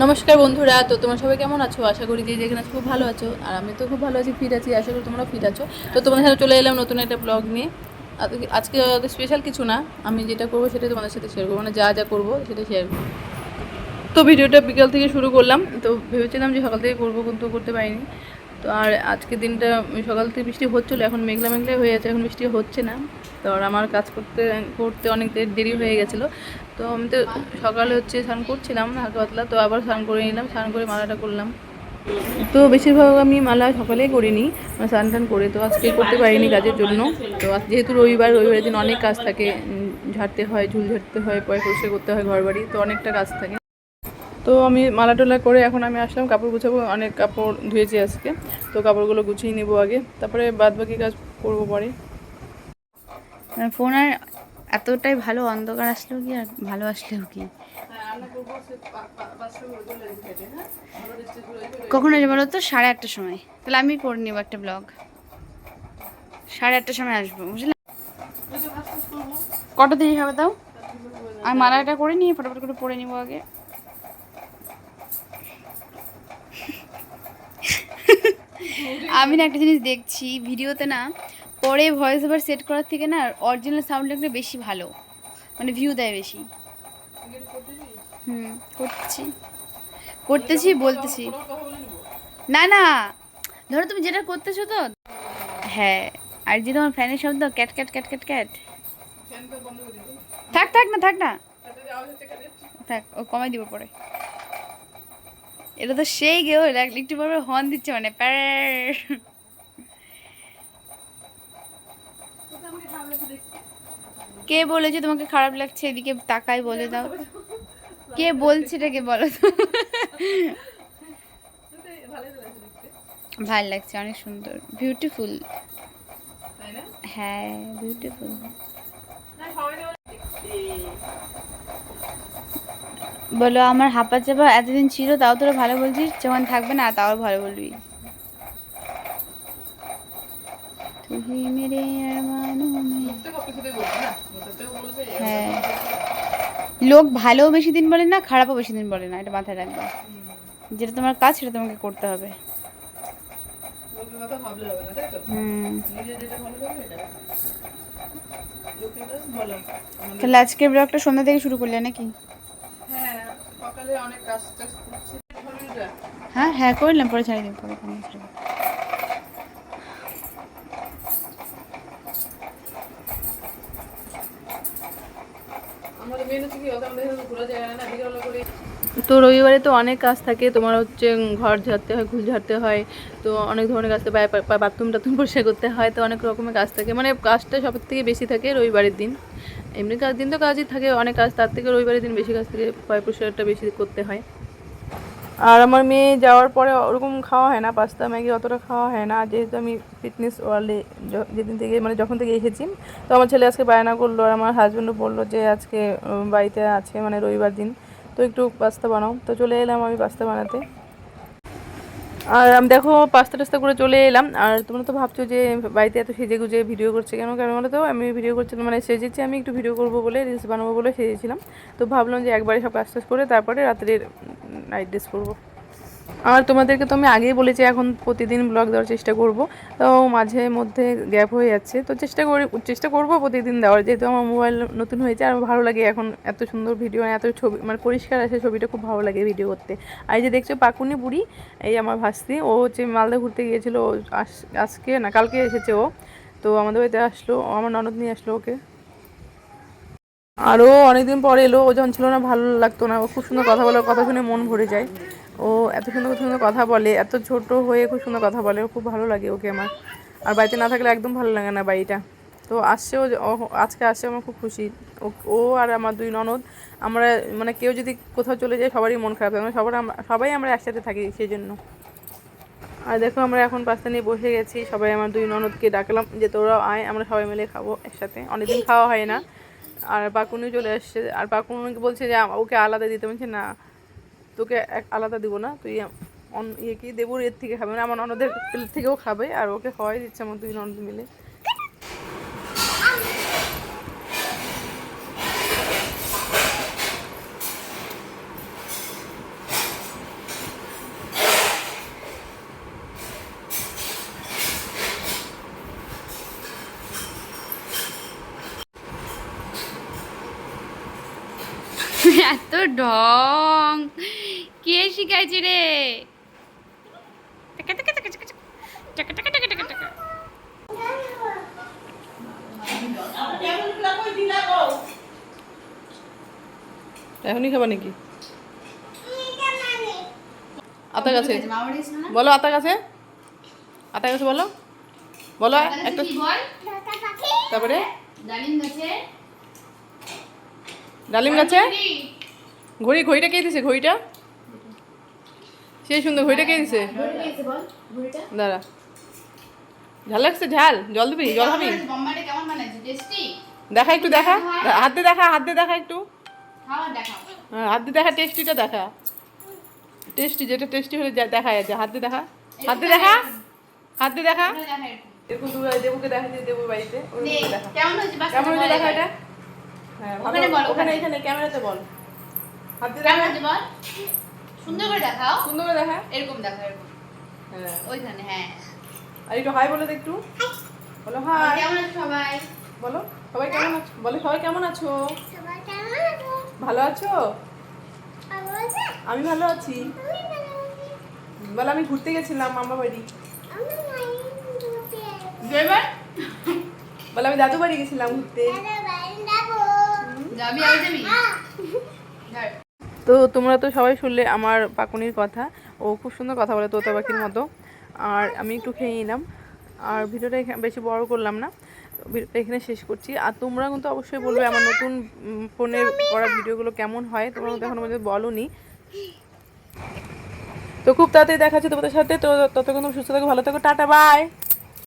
নমস্কার বন্ধুরা, তো তোমরা সবাই কেমন আছো? আশা করি যে যেখানে খুব ভালো আছো। আর আমি তো খুব ভালো আছি ফিট আছি, আশা করি তোমরা ফিট আছো। তো তোমাদের সাথে চলে এলাম নতুন একটা ব্লগ নিয়ে। আজকে- আজকে স্পেশাল কিছু না, আমি যেটা করব সেটা তোমাদের সাথে শেয়ার করব। মানে যা যা করব সেটা শেয়ার করব। তো ভিডিওটা বিকাল থেকে শুরু করলাম, তো ভেবেছিলাম যে সকাল থেকে করব, কিন্তু করতে পারিনি। তো আর আজকে দিনটা সকাল থেকে বৃষ্টি হচ্ছিল, এখন মেঘলা মেঘলা হয়ে আছে, এখন বৃষ্টি হচ্ছে না। তো আর আমার কাজ করতে করতে অনেক দেরি হয়ে গেছিল। তো আমি তো সকালে হচ্ছে স্নান করছিলাম, হালকা পাতলা, তো আবার স্নান করে নিলাম, স্নান করে মালাটা করলাম। তো বেশিরভাগ আমি মালা সকালেই করিনি মানে স্নান টান করে, তো আজকে করতে পারিনি কাজের জন্য। তো যেহেতু রবিবার, রবিবারের দিন অনেক কাজ থাকে ঝাড়তে হয়, ঝুল ঝাড়তে হয় পয় পরিষ্কার করতে হয় ঘর বাড়ি তো অনেকটা কাজ থাকে। তো আমি মালা টোলা করে এখন আমি আসলাম কাপড় গুছাবো অনেক কাপড় ধুয়েছি আজকে। তো কাপড়গুলো গুছিয়ে নেব আগে তারপরে বাদ বাকি কাজ করব পরে। ফোন আর এতটাই ভালো অন্ধকার আসলেও কি আর ভালো আসলেও কি? কখন আসবে বলো তো? সাড়ে আটটার সময়। তাহলে আমি করে নেব একটা ব্লগ সাড়ে আটটার সময় আসব বুঝলে? কটা দিন হবে তাও? আমি মালাটা করে নিয়ে ফটাফট করে পরে নিবো আগে। আমি না একটা জিনিস দেখছি ভিডিওতে না, পরে ভয়েস ওভার সেট করার থেকে না অরিজিনাল সাউন্ড একটু বেশি ভালো। মানে ভিউ দেয় বেশি। হুম, করতেছি। করতেছি, বলতেছি। না না, ধরো তুমি যেটা করতেছো তো। হ্যাঁ আর যে তোমার ফ্যানের শব্দ ক্যাট ক্যাট ক্যাট ক্যাট ক্যাট। থাক থাক না থাক না। থাক, ও কমাই দিব পরে। এটা তো সেই গেও একটু পরে হর্ন দিচ্ছে মানে প্যার। কে বলেছে তোমাকে খারাপ লাগছে? এদিকে তাকাই বলে দাও। কে বলছে এটাকে বলো তো? ভালো লাগছে অনেক সুন্দর। বিউটিফুল হ্যাঁ বিউটিফুল বলো, আমার হাঁপা চাপা এতদিন ছিল, তাও তোরা ভালো বলছিস, যখন থাকবে না, তাও ভালো বলবি। হ্যাঁ। লোক ভালো বেশি দিন বলে না, খারাপও বেশি দিন বলে না, এটা মাথায় রাখবে। যেটা তোমার কাজ, সেটা তোমাকে করতে হবে। তাহলে আজকের ব্লগটা সন্ধ্যা থেকে শুরু করলে নাকি? সকালে অনেক কাজ টাজ করছি হ্যাঁ হ্যাঁ করলাম পরে ছাড়িয়ে দিন পরে। আমাদের মেন হচ্ছে কি আমাদের ঘোরা যায় না বিকেলবেলা করে তো রবিবারে তো অনেক কাজ থাকে। তোমার হচ্ছে ঘর ঝাড়তে হয় ঘুল ঝাড়তে হয়। তো অনেক ধরনের কাজ থাকে। বাথরুম টাথরুম পরিষ্কার করতে হয়। তো অনেক রকমের কাজ থাকে। মানে কাজটা সব থেকে বেশি থাকে রবিবারের দিন। এমনি কাজ দিন তো কাজই থাকে, অনেক কাজ। তার থেকে রবিবারের দিন বেশি কাজ থাকে, পয় পরিষ্কারটা বেশি করতে হয়। আর আমার মেয়ে যাওয়ার পরে ওরকম খাওয়া হয় না, পাস্তা, ম্যাগি অতটা খাওয়া হয় না। যেহেতু আমি ফিটনেস ওয়ার্ল্ডে যেদিন থেকে মানে যখন থেকে এসেছি, তো আমার ছেলে আজকে বায়না করল আর আমার হাজব্যান্ডও বলল যে আজকে বাড়িতে আছে মানে রবিবার দিন। তো একটু পাস্তা বানাও। তো চলে এলাম আমি পাস্তা বানাতে। আর আমি দেখো পাস্তা টাস্তা করে চলে এলাম। আর তোমরা তো ভাবছ যে বাড়িতে এত সেজে গুজে ভিডিও করছে কেন? কেন বলো তো? আমি ভিডিও করছিলাম মানে সেজেছি আমি, একটু ভিডিও করব বলে রিলস বানাবো বলে সেজেছিলাম। তো ভাবলাম যে একবারে সব কাজ টাজ করে তারপরে রাত্রের নাইট ড্রেস করব আর তোমাদেরকে তো আমি আগেই বলেছি, এখন প্রতিদিন ব্লগ দেওয়ার চেষ্টা করব। তো মাঝে মধ্যে গ্যাপ হয়ে যাচ্ছে। তো চেষ্টা করি, চেষ্টা করব প্রতিদিন দেওয়ার। যেহেতু আমার মোবাইল নতুন হয়েছে আর ভালো লাগে এখন এত সুন্দর ভিডিও এত ছবি মানে পরিষ্কার আছে ছবিটা, খুব ভালো লাগে ভিডিও করতে। আর এই যে দেখছ পাকুনি বুড়ি, এই আমার ভাস্তি, ও হচ্ছে মালদা ঘুরতে গিয়েছিল আস- আজকে না, কালকে এসেছে ও। তো আমাদের বাড়িতে আসলো আমার ননদ নিয়ে আসলো ওকে। আরও অনেকদিন পরে এলো, ও যখন ছিল না, ভালো লাগতো না। ও খুব সুন্দর কথা বলে কথা শুনে মন ভরে যায়। ও এত সুন্দর সুন্দর কথা বলে, এত ছোট হয়ে খুব সুন্দর কথা বলে, ও খুব ভালো লাগে ওকে আমার। আর বাড়িতে না থাকলে একদম ভালো লাগে না বাড়িটা। তো আসছেও যে- ও আজকে আসছে আমার খুব খুশি। ও- আর আমার দুই ননদ, আমরা মানে কেউ যদি কোথাও চলে যায়, সবারই মন খারাপ থাকে। সবার, আমরা, সবাই আমরা একসাথে থাকি সেই জন্য আর দেখো আমরা এখন পাস্তা নিয়ে বসে গেছি। সবাই আমার দুই ননদকে ডাকলাম যে তোরাও আয়, আমরা সবাই মিলে খাব একসাথে। অনেকদিন খাওয়া হয় না। আর বাকুনি চলে আসছে। আর বাকুনিকে বলছে যে ওকে আলাদা দিতে। বলছে, না, তোকে এক, আলাদা দিব না। তুই অন- ইয়ে কি, দেবুর এর থেকে খাবে। মানে আমার অন্যদের থেকেও খাবে। আর ওকে খাওয়াই দিচ্ছে আমার দুই ননদ মিলে। এত ঢং। কে শিখাইছে রে। এখনই খাবা নাকি? আতা গাছে? বলো আতা গাছে আতা গাছে বলো। বলো একটা তারপরে? ডালিম গাছে ডালিম গাছে? ঘড়ি ঘড়িটা কে দিছে? ঘড়িটা? সেই সুন্দর ঘড়িটা কে দিছে? দাঁড়া। ঝাল লাগছে? ঝাল। জল দিবি? জল খাবি? দেখা একটু দেখা। হাত দিয়ে দেখা হাত দিয়ে দেখা একটু। হ্যাঁ, হাত দিয়ে দেখা টেস্টিটা দেখা। টেস্টি যেটা টেস্টি হলে যা- দেখা যাচ্ছে হাত দিয়ে দেখা। হাত দিয়ে দেখা? হাত দিয়ে দেখা। এরকম দেবুকে দেখা দিয়ে দেবুর বাড়িতে কেমন হয়েছে? দেখা এটা ওখানে বল, ওখানে। এখানে ক্যামেরাতে বল। হাত দিয়ে কেমন হয়েছে বল? সুন্দর করে দেখাও। সুন্দর করে দেখা। এরকম দেখো এরকম। হ্যাঁ। ওইখানে হ্যাঁ। আর একটু হাই বলে দে একটু। বলো হাই। কেমন আছে সবাই? বলো সবাই কেমন আছো? বলো সবাই কেমন আছো? ভালো আছো? আমি ভালো আছি। বলো আমি ঘুরতে গেছিলাম মামা বাড়ি। বলো আমি দাদু বাড়ি গেছিলাম ঘুরতে। যাবি আর যাবি? তো তোমরা তো সবাই শুনলে আমার পাকুনির কথা। ও খুব সুন্দর কথা বলে তোতা পাখির মতো। আর আমি একটু খেয়ে নিলাম। আর ভিডিওটা এখানে বেশি বড় করলাম না। তো ভিডিওটা এখানে শেষ করছি। আর তোমরা কিন্তু অবশ্যই বলবে আমার নতুন ফোনে করা ভিডিওগুলো কেমন হয়? তোমরা কিন্তু এখনও পর্যন্ত বলনি। তো খুব তাড়াতাড়ি দেখা হচ্ছে তোমাদের সাথে। তো ততক্ষণ সুস্থ থাকো ভালো থাকো। Tata bye.